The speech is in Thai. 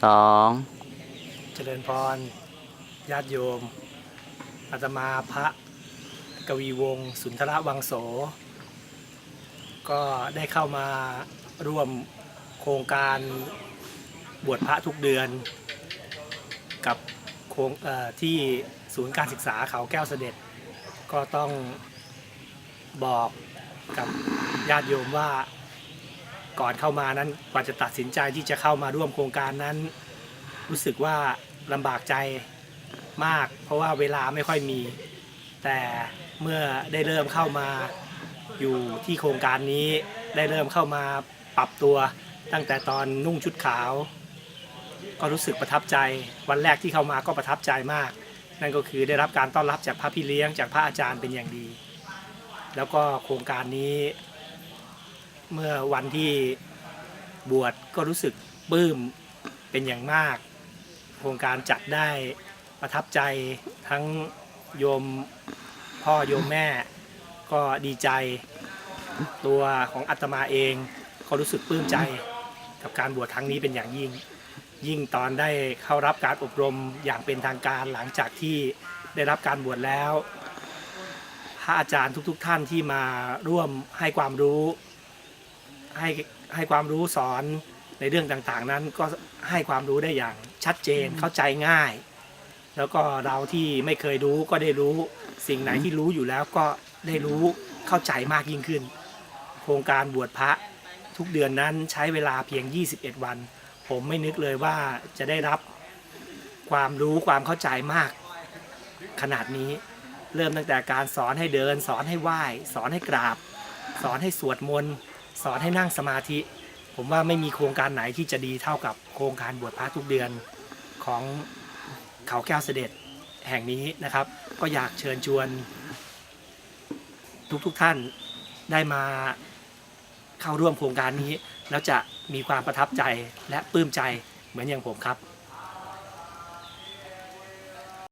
สองเจริญพรญาติโยมอาตมาพระกวีวงศ์สุนทรวังโส ก็ได้เข้ามาร่วมโครงการบวชพระทุกเดือน กับโครงที่ศูนย์การศึกษาเขาแก้วเสด็จ ก็ต้องบอกกับญาติโยมว่า ก่อนเข้ามานั้นกว่าจะตัดสินใจที่จะเข้ามาร่วมโครงการนั้น รู้สึกว่าลำบากใจมาก เพราะว่าเวลาไม่ค่อยมี แต่เมื่อได้เริ่มเข้ามาอยู่ที่โครงการนี้ได้เริ่มเข้ามาปรับตัวตั้งแต่ตอนนุ่งชุดขาว ก็รู้สึกประทับใจ วันแรกที่เข้ามาก็ประทับใจมาก นั่นก็คือได้รับการต้อนรับจากพระพี่เลี้ยงจากพระอาจารย์เป็นอย่างดี แล้วก็โครงการนี้ เมื่อวันที่บวชก็รู้สึกปลื้มเป็นอย่างมาก โครงการจัดได้ประทับใจทั้งโยมพ่อโยมแม่ ก็ดีใจ ตัวของอาตมาเองก็รู้สึกปลื้มใจกับการบวชครั้งนี้เป็นอย่างยิ่ง ยิ่งตอนได้เข้ารับการอบรมอย่างเป็นทางการหลังจากที่ได้รับการบวชแล้วพระอาจารย์ทุกๆทท่านที่มาร่วมให้ความรู้ ให้ให้ความรู้สอนในเรื่องต่างๆ นั้นก็ให้ความรู้ได้อย่างชัดเจนเข้าใจง่าย แล้วก็เราที่ไม่เคยรู้ก็ได้รู้สิ่งไหนที่รู้อยู่แล้วก็ได้รู้เข้าใจมากยิ่งขึ้น โครงการบวชพระทุกเดือนนั้นใช้เวลาเพียง 21 วัน ผมไม่นึกเลยว่าจะได้รับความรู้ความเข้าใจมาก ขนาดนี้เริ่มตั้งแต่การสอนให้เดิน สอนให้ไหว้ สอนให้กราบ สอนให้สวดมนต์ สอนให้นั่งสมาธิ ผมว่าไม่มีโครงการไหนที่จะดีเท่ากับโครงการบวชพระทุกเดือนของเขาแก้วเสด็จแห่งนี้นะครับ ก็อยากเชิญชวน ทุกๆทท่านได้มาเข้าร่วมโครงการนี้ แล้วจะมีความประทับใจและปลื้มใจเหมือนอย่างผมครับ